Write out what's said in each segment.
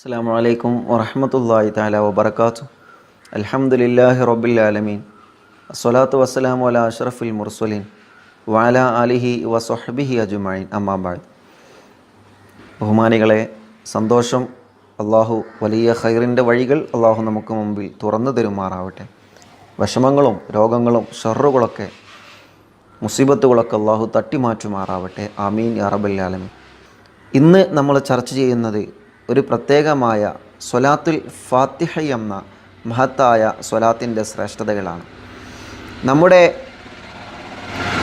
അസ്സാം വലൈക്കും വറഹമത്തല്ലാഹി താല വബർക്കാത്തു അലഹമുല്ലാഹി റബ്ബിൽ അസ്വലാത്തു വസ്സലാം വല അഷറഫുൽ മുർസലീൻ. വാല അലിഹി വസ്ഹബിഹി അജുമായിൻ അമ്മാബാദ് ബഹുമാനികളെ സന്തോഷം അള്ളാഹു വലിയ ഖൈറിന്റെ വഴികൾ അള്ളാഹു നമുക്ക് മുമ്പിൽ തുറന്നു തരുമാറാവട്ടെ. വിഷമങ്ങളും രോഗങ്ങളും ഷറുകളൊക്കെ മുസീബത്തുകളൊക്കെ അള്ളാഹു തട്ടിമാറ്റുമാറാവട്ടെ. ആമീൻ ആലമീൻ. ഇന്ന് നമ്മൾ ചർച്ച ചെയ്യുന്നത് ഒരു പ്രത്യേകമായ സ്വലാത്തുൽ ഫാത്തിഹ എന്ന മഹത്തായ സ്വലാത്തിന്റെ ശ്രേഷ്ഠതകളാണ്. നമ്മുടെ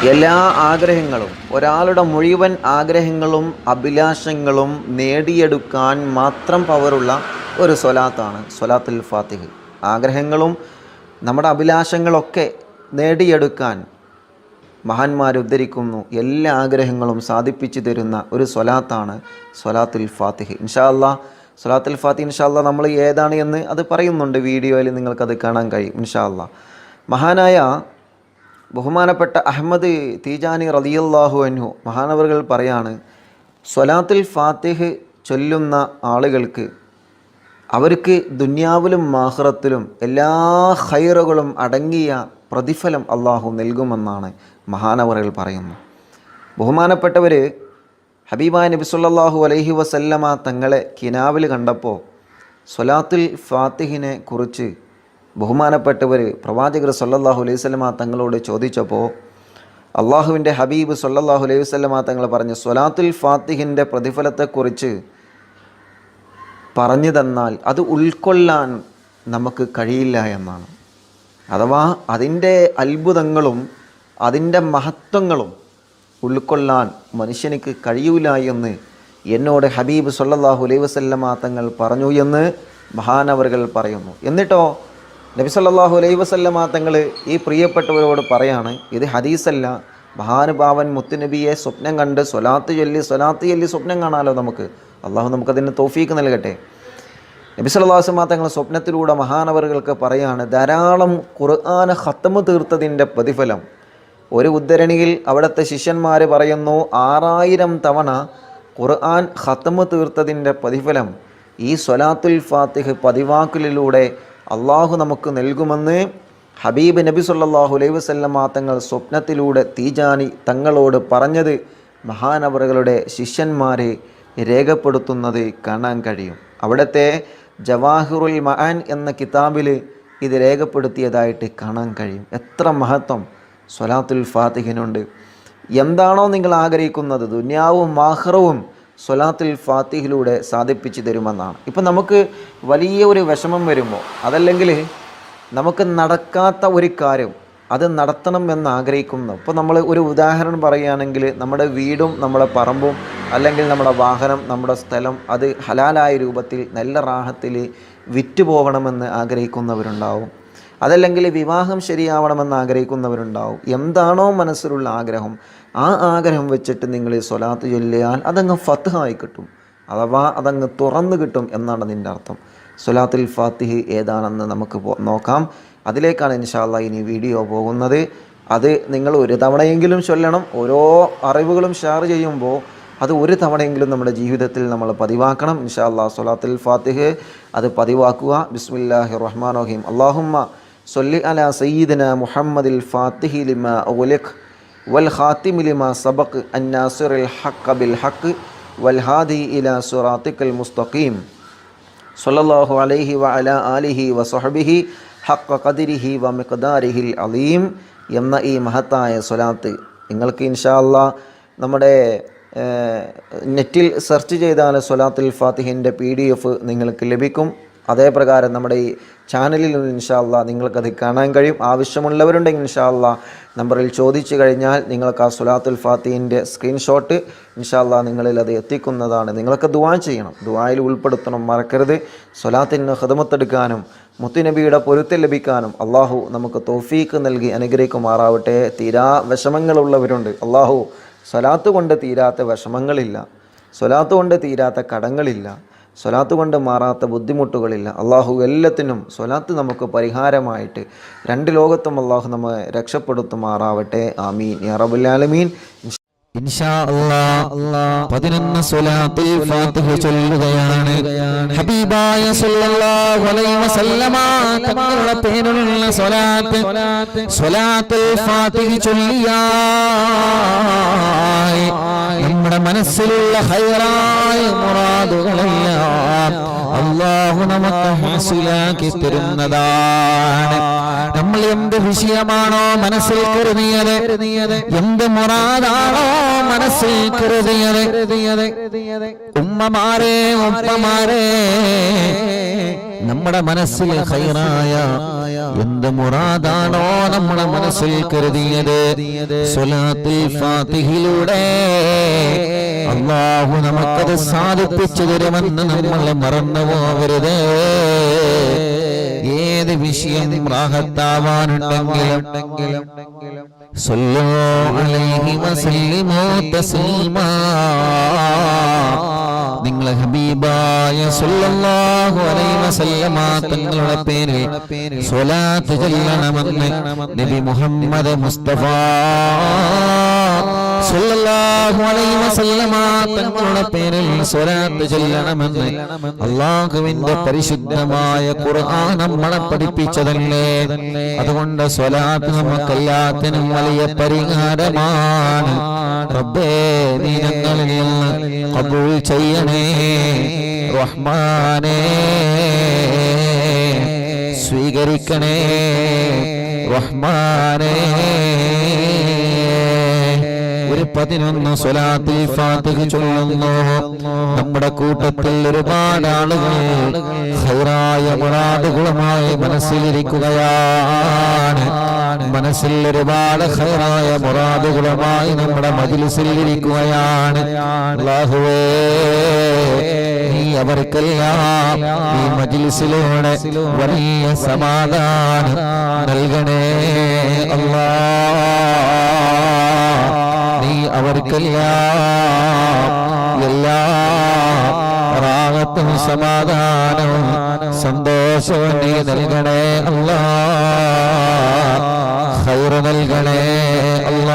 എല്ലാ ആഗ്രഹങ്ങളും ഒരാളുടെ മുഴുവൻ ആഗ്രഹങ്ങളും അഭിലാഷങ്ങളും നേടിയെടുക്കാൻ മാത്രം പവറുള്ള ഒരു സ്വലാത്താണ് സ്വലാത്തുൽ ഫാത്തിഹ്. ആഗ്രഹങ്ങളും നമ്മുടെ അഭിലാഷങ്ങളൊക്കെ നേടിയെടുക്കാൻ മഹാന്മാർ ഉദ്ധരിക്കുന്നു എല്ലാ ആഗ്രഹങ്ങളും സാധിപ്പിച്ചു തരുന്ന ഒരു സ്വലാത്താണ് സ്വലാത്തുൽ ഫാത്തിഹ്. ഇൻഷാ അല്ലാ സ്വലാത്തുൽ ഫാത്തിഹ് ഇൻഷാ അല്ലാ നമ്മൾ ഏതാണ് എന്ന് അത് പറയുന്നുണ്ട് വീഡിയോയിൽ നിങ്ങൾക്കത് കാണാൻ കഴിയും ഇൻഷാ അല്ലാ മഹാനായ ബഹുമാനപ്പെട്ട അഹമ്മദ് തീജാനി റളിയല്ലാഹു അൻഹു മഹാനവറുകൾ പറയാണ് സ്വലാത്തുൽ ഫാത്തിഹ് ചൊല്ലുന്ന ആളുകൾക്ക് അവർക്ക് ദുന്യാവിലും മാഹ്റത്തിലും എല്ലാ ഹൈറുകളും അടങ്ങിയ പ്രതിഫലം അള്ളാഹു നൽകുമെന്നാണ് മഹാനവറുകൾ പറയുന്നു. ബഹുമാനപ്പെട്ടവർ ഹബീബ നബി സല്ലല്ലാഹു അലൈഹി വസല്ലമ തങ്ങളെ കിനാവിൽ കണ്ടപ്പോൾ സ്വലാത്തുൽ ഫാത്തിഹിനെ കുറിച്ച് ബഹുമാനപ്പെട്ടവർ പ്രവാചകർ സല്ലാഹു അലൈഹി വസല്ലമ തങ്ങളോട് ചോദിച്ചപ്പോൾ അള്ളാഹുവിന്റെ ഹബീബ് സല്ലാഹു അലൈഹി വസല്ലമ തങ്ങൾ പറഞ്ഞു സ്വലാത്തുൽ ഫാത്തിഹിന്റെ പ്രതിഫലത്തെക്കുറിച്ച് പറഞ്ഞു തന്നാൽ അത് ഉൾക്കൊള്ളാൻ നമുക്ക് കഴിയില്ല എന്നാണ്. അഥവാ അതിന്റെ അത്ഭുതങ്ങളും അതിന്റെ മഹത്വങ്ങളും ഉൾക്കൊള്ളാൻ മനുഷ്യനിക്ക് കഴിയൂല എന്ന് എന്നോട് ഹബീബ് സല്ലാഹു അലൈഹി വസല്ലമ തങ്ങൾ പറഞ്ഞു എന്ന് മഹാനവറുകൾ പറയുന്നു. എന്നിട്ടോ നബി സല്ലാഹു അലൈഹി വസല്ലമ തങ്ങൾ ഈ പ്രിയപ്പെട്ടവരോട് പറയാണ് ഇത് ഹദീസല്ല. മഹാനുഭാവൻ മുത്തുനബിയെ സ്വപ്നം കണ്ട് സ്വലാത്ത് ചൊല്ലി സ്വലാത്ത് ചൊല്ലി സ്വപ്നം കാണാമല്ലോ നമുക്ക്? അള്ളാഹു നമുക്കതിന് തോഫീക്ക് നൽകട്ടെ. നബി സല്ലാസ്മാ തങ്ങൾ സ്വപ്നത്തിലൂടെ മഹാനവറുകൾക്ക് പറയാണ് ധാരാളം ഖുർആാന ഹത്തമ് തീർത്തതിന്റെ പ്രതിഫലം ഒരു ഉദ്ധരണിയിൽ അവിടുത്തെ ശിഷ്യന്മാർ പറയുന്നു ആറായിരം തവണ ഖുർആൻ ഹത്തമ് തീർത്തതിന്റെ പ്രതിഫലം ഈ സ്വലാത്തുൽ ഫാത്തിഹ് പതിവാക്കലിലൂടെ അള്ളാഹു നമുക്ക് നൽകുമെന്ന് ഹബീബ് നബി സല്ലാഹു അലൈഹി വസല്ലമ തങ്ങൾ സ്വപ്നത്തിലൂടെ തീജാനി തങ്ങളോട് പറഞ്ഞത് മഹാനവറുകളുടെ ശിഷ്യന്മാരെ രേഖപ്പെടുത്തുന്നത് കാണാൻ കഴിയും. അവിടുത്തെ ജവാഹിറുൽ മഹാൻ എന്ന കിതാബിൽ ഇത് രേഖപ്പെടുത്തിയതായിട്ട് കാണാൻ കഴിയും. എത്ര മഹത്വം. സ്വലാത്തുൽ ഫാത്തിഹിനുണ്ട്. എന്താണോ നിങ്ങൾ ആഗ്രഹിക്കുന്നത് ദുന്യാവും മാഹ്റവും സ്വലാത്തുൽ ഫാത്തിഹിലൂടെ സാധിപ്പിച്ചു തരുമെന്നാണ്. ഇപ്പം നമുക്ക് വലിയ ഒരു വിഷമം വരുമ്പോൾ അതല്ലെങ്കിൽ നമുക്ക് നടക്കാത്ത ഒരു കാര്യം അത് നടത്തണം എന്ന് ആഗ്രഹിക്കുന്നു. ഇപ്പോൾ നമ്മൾ ഒരു ഉദാഹരണം പറയുകയാണെങ്കിൽ നമ്മുടെ വീടും നമ്മുടെ പറമ്പും അല്ലെങ്കിൽ നമ്മുടെ വാഹനം നമ്മുടെ സ്ഥലം അത് ഹലാലായ രൂപത്തിൽ നല്ല റാഹത്തിൽ വിറ്റ് പോകണമെന്ന് ആഗ്രഹിക്കുന്നവരുണ്ടാവും. അതല്ലെങ്കിൽ വിവാഹം ശരിയാവണമെന്ന് ആഗ്രഹിക്കുന്നവരുണ്ടാവും. എന്താണോ മനസ്സിലുള്ള ആഗ്രഹം ആ ആഗ്രഹം വെച്ചിട്ട് നിങ്ങൾ ഈ സ്വലാത്ത് ചൊല്ലിയാൽ അതങ്ങ് ഫത്ഹായി കിട്ടും. അഥവാ അതങ്ങ് തുറന്നു കിട്ടും എന്നാണ് അതിന്റെ അർത്ഥം. സ്വലാത്തുൽ ഫാത്തിഹ് ഏതാണെന്ന് നമുക്ക് നോക്കാം. അതിലേക്കാണ് ഇൻഷാല്ല ഇനി വീഡിയോ പോകുന്നത്. അത് നിങ്ങൾ ഒരു തവണയെങ്കിലും ചൊല്ലണം. ഓരോ അറിവുകളും ഷെയർ ചെയ്യുമ്പോൾ അത് ഒരു തവണയെങ്കിലും നമ്മുടെ ജീവിതത്തിൽ നമ്മൾ പതിവാക്കണം. ഇൻഷാല്ലാ സ്വലാത്തുൽ ഫാത്തിഹ് അത് പതിവാക്കുക. ബിസ്മില്ലാഹി റഹ്മാൻ റഹീം. അള്ളാഹുമ്മ സൊല്ലി അല സയ്യിദന മുഹമ്മദിൽ ഫാത്തിഹി ലിമ ഉലഖ് വൽ ഖാത്തിമി ലിമ സബക് അന്നാസുറിൽ ഹക്ക ബിൽ ഹക്ക് വൽ ഹാദി ഇല സുറാത്തിക്കൽ മുസ്തഖീം. സൊല്ലാഹു അലൈഹി വ അല ആലിഹി വസഹബിഹി ഹക്ക ഖദിരിഹി വ മിഖദാരിഹിൽ അലീം എന്ന ഈ മഹത്തായ സ്വലാത്ത് നിങ്ങൾക്ക് ഇൻഷാ നമ്മുടെ നെറ്റിൽ സെർച്ച് ചെയ്താൽ സ്വലാത്തുൽ ഫാത്തിഹിന്റെ പി ഡി എഫ് നിങ്ങൾക്ക് ലഭിക്കും. അതേ പ്രകാരം നമ്മുടെ ഈ ചാനലിൽ ഇൻഷാല്ല നിങ്ങൾക്കത് കാണാൻ കഴിയും. ആവശ്യമുള്ളവരുണ്ടെങ്കിൽ ഇൻഷാല്ല നമ്പറിൽ ചോദിച്ചു കഴിഞ്ഞാൽ നിങ്ങൾക്ക് ആ സുലാത്തുൽ ഫാത്തിന്റെ സ്ക്രീൻഷോട്ട് ഇൻഷാല്ല നിങ്ങളിൽ അത് എത്തിക്കുന്നതാണ്. നിങ്ങൾക്ക് ദുവാ ചെയ്യണം. ദുവായിൽ ഉൾപ്പെടുത്തണം. മറക്കരുത്. സ്വലാത്തിന് ഹൃദമത്തെടുക്കാനും മുത്തുനബിയുടെ പൊരുത്തം ലഭിക്കാനും അള്ളാഹു നമുക്ക് തോഫീക്ക് നൽകി അനുഗ്രഹിക്കുമാറാവട്ടെ. തീരാ വിഷമങ്ങളുള്ളവരുണ്ട്. അള്ളാഹു സ്വലാത്ത് കൊണ്ട് തീരാത്ത വിഷമങ്ങളില്ല. സ്വലാത്ത് കൊണ്ട് തീരാത്ത കടങ്ങളില്ല. സ്വലാത്ത് കൊണ്ട് മാറാത്ത ബുദ്ധിമുട്ടുകളില്ല. അള്ളാഹു എല്ലാത്തിനും സ്വലാത്ത് നമുക്ക് പരിഹാരമായിട്ട് രണ്ട് ലോകത്തും അള്ളാഹു നമ്മെ രക്ഷപ്പെടുത്തുമാറാവട്ടെ. ആമീൻ. യാ റബുല്ലാലമീൻ ഇൻഷാ അല്ലാ പതിനൊന്ന് സ്വലാത്തുൽ ഫാത്തിഹ ചൊല്ലുകയാണ്. ഹബീബായ സല്ലല്ലാഹു അലൈഹി വസല്ലമ തങ്ങളുടെ പേരിലുള്ള സ്വലാത്ത് സ്വലാത്തുൽ ഫാത്തിഹ നമ്മുടെ മനസ്സിലുള്ള ഹൈറായ മുറാദുകളെല്ലാം അള്ളാഹു നമുക്ക് ഹാസിലാക്കി തരുന്നതാണ്. എന്ത് വിഷയമാണോ മനസ്സിൽ കരുതിയത്? എന്ത് മുറാദാണോ മനസ്സിൽ കരുതിയത്? ഉമ്മമാരെ ഉപ്പമാരെ നമ്മുടെ മനസ്സിൽ ഹൈറായ എന്ത് മുറാദാണോ നമ്മുടെ മനസ്സിൽ കരുതിയത്? സുലാത്തിൽ ഫാത്തിഹിലൂടെ അള്ളാഹു നമുക്കത് സാധിപ്പിച്ചു തരുമെന്ന് നമ്മൾ മറന്നു പോകരുത് ഏത് വിഷയം റാഹത്താവാനുണ്ടെങ്കിലും സല്ലു അലൈഹി വസല്ലിമു തസ്ലീമാ നിങ്ങളെ ഹബീബായ സല്ലല്ലാഹു അലൈഹി വസല്ലമ തങ്ങളുടെ പേരിൽ സ്വലാത്ത് ചൊല്ലണമെന്ന് നബി മുഹമ്മദ് മുസ്തഫ തങ്ങളുടെ പേരിൽ സ്വലാത്ത് ചൊല്ലണമെന്ന് അള്ളാഹുവിന്റെ പരിശുദ്ധമായ ഖുർആൻ നമ്മളെ പഠിപ്പിച്ചതല്ലേ? അതുകൊണ്ട് സ്വലാത്ത് നമുക്കെല്ലാത്തിനും വലിയ പരിഹാരമാണ്. റബ്ബേ നീ ഞങ്ങളിൽ നിന്ന് ചെയ്യണേ. റഹ്മാനേ. സ്വീകരിക്കണേ. റഹ്മാനേ. പതിനൊന്ന് സ്വലാത്തിൽ ഫാത്തിഹ് ചൊല്ലുന്നു. നമ്മുടെ കൂട്ടത്തിൽ ഒരുപാട് ആളുകൾ ഹൈറായ മുറാദുകളുമായി മനസ്സിലിരിക്കുകയാണ്. മനസ്സിൽ ഒരുപാട് ഹൈറായ മുറാദുകളുമായി നമ്മുടെ മജിലിസിൽ ഇരിക്കുകയാണ് അല്ലാഹുവേ നീ അവർക്കെല്ലാം ഈ മജിലിസിലൂടെ വലിയ സമാധാനം നൽകണേ. അവർക്കെല്ലാം എല്ലാ റാഹത്തും സമാധാനവും സന്തോഷവും നീ നൽകണേ അല്ല. ഹൈറ് നൽകണേ അല്ല.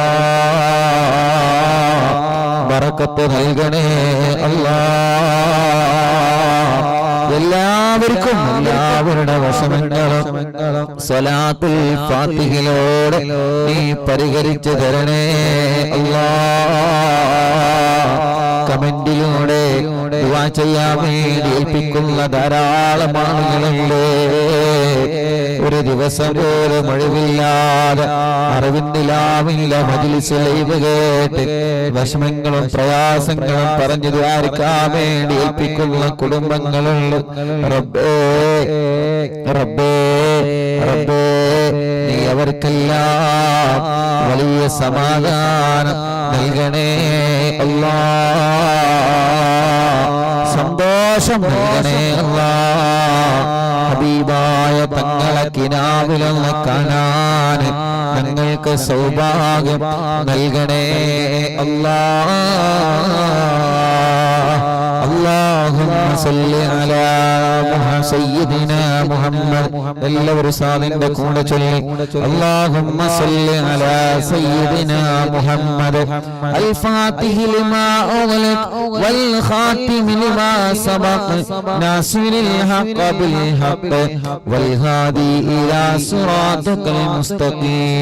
വറക്കത്ത് നൽകണേ അല്ല. എല്ലാവർക്കും എല്ലാവരുടെ വശമെങ്കിലും സ്വലാത്തിൽ ഫാത്തിഹിലോടെ നീ പരിഹരിച്ചു തരണേ. ചെയ്യാൻ വേണ്ടി ഏൽപ്പിക്കുന്ന ധാരാളം ആളുകളുണ്ട് ഒരു ദിവസം പോലും ഒഴിവില്ലാതെ അറിവിന്ദിലാവില്ല മജിലിസ് ലൈവ് കേട്ട് വിഷമങ്ങളും പ്രയാസങ്ങളും പറഞ്ഞു ദ്വാരിക്കാൻ വേണ്ടി ഏൽപ്പിക്കുന്ന കുടുംബങ്ങളുണ്ട്. റബ്ബേ റബ്ബേ റബ്ബേ നീ അവർക്കെല്ലാം വലിയ സമാധാനം നൽകണേ. അല്ലാ സന്തോഷം. നൽകണേ ഹബീബായ തങ്ങളെ കിനാവിലൊന്ന് കാണാൻ. ഞങ്ങൾക്ക് സൗഭാഗ്യം നൽകണേ. എല്ലാവരും കൂടെ ചൊല്ലി. സല്ലി അലാ മുഹമ്മദ്. അൽ ലിമാ വൽ ഖാതിമി ലിമാ സബഖ. ഹഖ വൽ ഹാദി ഇലാ മുസ്തഖീം.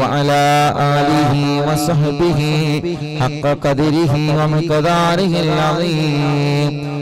وعلى آله وصحبه حق قدره ومقداره العظيم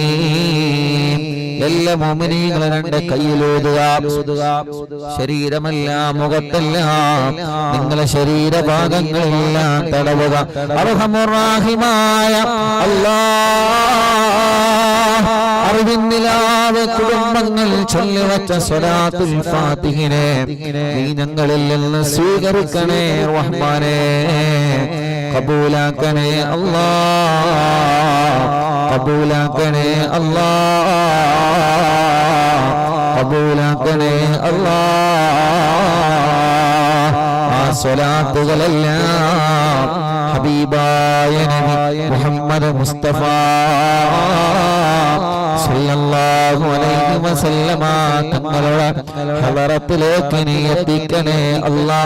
എല്ലാ മോമിനീങ്ങളെ രണ്ട് കയ്യിലോതുക ശരീരമല്ല മുഖത്തല്ല നിങ്ങളെ ശരീരഭാഗങ്ങളെല്ലാം തടവുക. അർഹമുറാഹിമായ അല്ലാ അറിവിന്നിലാവ് കുടുംബങ്ങൾ ചൊല്ലിവച്ച സ്വലാത്തുൽ ഫാത്തിഹിനെ നീ ഞങ്ങളിൽ നിന്ന് സ്വീകരിക്കണേ റഹ്മാനെ. കബൂലാക്കണേ അല്ലാ. കബൂലാക്കണേ അല്ലാ. കബൂലാക്കണേ അല്ലാ. ആ സ്വലാത്തുകളെല്ലാം ഹബീബായ നബി മുഹമ്മദ് മുസ്തഫ. സല്ലല്ലാഹു അലൈഹി വസല്ലമ തങ്ങളുടെ ഹളറത്തിലേക്ക് നീ എത്തിക്കണേ അല്ലാ.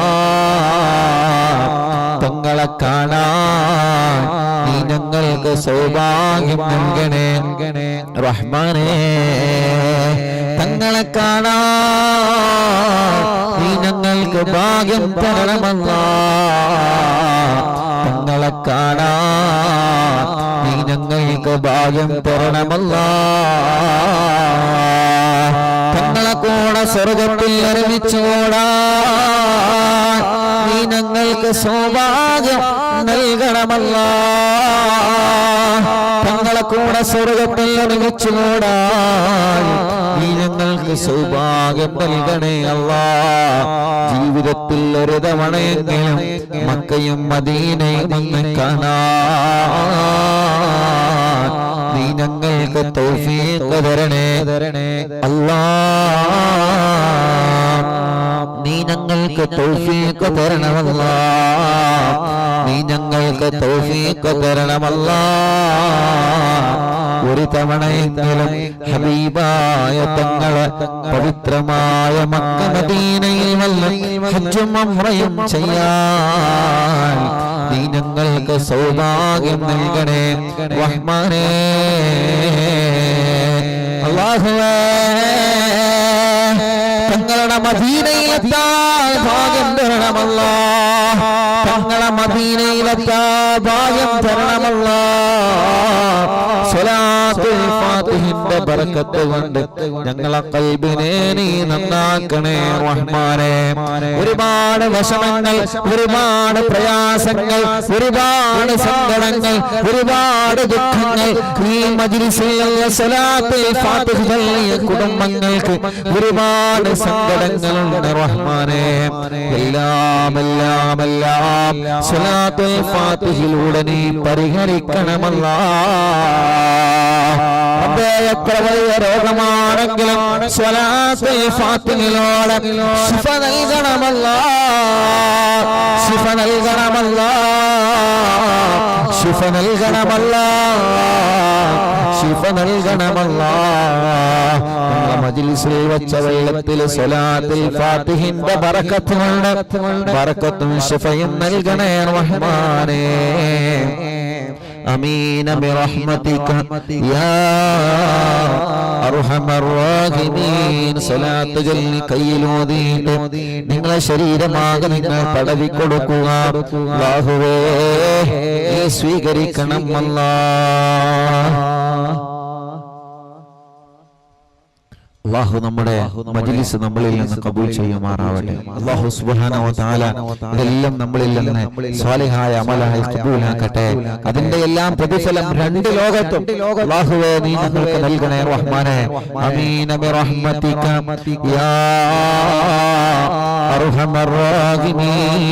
തങ്ങളെ കാണാൻ നീ ഞങ്ങൾക്ക് സൗഭാഗ്യം നൽകണേ. റഹ്മാനേ തങ്ങളെ കാണാൻ നീ ഞങ്ങൾക്ക് ഭാഗ്യം തരണമല്ല. തങ്ങളെ കാണാൻ നീ ഞങ്ങൾക്ക് ഭാഗ്യം തരണമല്ല. തങ്ങളെ കൂടെ സ്വർഗത്തിൽ ഒരുമിച്ചോടാ നീ ഞങ്ങൾക്ക് സൗഭാഗ്യം നൽകണമല്ല. തങ്ങളെ കൂടെ സ്വർഗത്തിൽ ഒരുമിച്ചോടാ നീ ഞങ്ങൾക്ക് സൗഭാഗ്യം നൽകണേ അല്ല. ജീവിതത്തിൽ ഒരു തവണയെങ്കിലും മക്കയും മദീനയും ഒന്ന് കാണാൻ നീ ഞങ്ങൾക്ക് തൗഫീഖ് തരണേ. അല്ലാ നീ ഞങ്ങൾക്ക് തൗഫീഖ് തരണമല്ല. നീ ഞങ്ങൾക്ക് തൗഫീഖ് തരണമല്ല. ഒരു തവണയെങ്കിലും ഹബീബായ തങ്ങളെ പവിത്രമായ മക്ക മദീനയിൽ വന്ന് ഹജ്ജും ചെയ്യാൻ നീ ഞങ്ങൾക്ക് സൗഭാഗ്യം നൽകണേ. റഹ്മാനേ. അല്ലാഹുവേ തങ്ങളുടെ മദീനയിലെത്താൻ ഭാഗ്യം തരണമല്ല. തങ്ങളെ മദീനയിലെത്താൻ ഭാഗ്യം തരണമല്ല. ഫാത്തിഹിന്റെ ബർക്കത്ത് കൊണ്ട് ഞങ്ങളെ കൽബിനെ നീ നന്നാക്കണേ റഹ്മാനെ. ഒരുപാട് വിഷമങ്ങൾ ഒരുപാട് പ്രയാസങ്ങൾ ഒരുപാട് സങ്കടങ്ങൾ ഒരുപാട് ദുഃഖങ്ങൾ ഈ മജിലിസിൽ കുടുംബങ്ങൾക്ക് ഒരുപാട് സങ്കടങ്ങളുണ്ട് റഹ്മാനെ. എല്ലാം എല്ലാം എല്ലാം സ്വലാത്തുൽ ഫാത്തിഹിലൂടെ നീ പരിഹരിക്കണമല്ല. എത്ര വലിയ രോഗമാണെങ്കിലും സ്വലാത്തുൽ ഫാത്തിഹിലൂടെ ശിഫ നൽകണമല്ല. ശിഫ നൽകണമല്ല. ശിഫ നൽകണമല്ല. ശിഫ നൽകണമല്ല. മജ്ലിസിൽ വെച്ച വെള്ളത്തിൽ സ്വലാത്തിൽ ഫാത്തിഹിന്റെ ബറക്കത്ത് കൊണ്ട് ബറക്കത്തും ശിഫയും നൽകണേ റഹ്മാനേ. أمين برحمتك يا أرحم الراحمين صلاة جل കയ്യിലൂതിയിട്ട് നിങ്ങളെ ശരീരമാകെ നിങ്ങൾ തടവി കൊടുക്കുക അല്ലാഹുവേ നീ സ്വീകരിക്കണം അല്ലാ അള്ളാഹു നമ്മുടെ മജ്ലിസ് നമ്മളിൽ നിന്ന് കബൂൽ ചെയ്യുമാറാവട്ടെ. അള്ളാഹു സുബ്ഹാന വ തആല ഇതെല്ലാം നമ്മളിൽ നിന്ന് സ്വാലിഹായ അമലായി കബൂലാക്കട്ടെ. അതിന്റെ എല്ലാം പ്രതിഫലം രണ്ട് ലോകത്തും അള്ളാഹുവേ നീ ഞങ്ങൾക്ക് നൽകണേ റഹ്മാനെ. അമീന ബിറഹ്മതിക യാ അർഹമർ റാഹിമീൻ.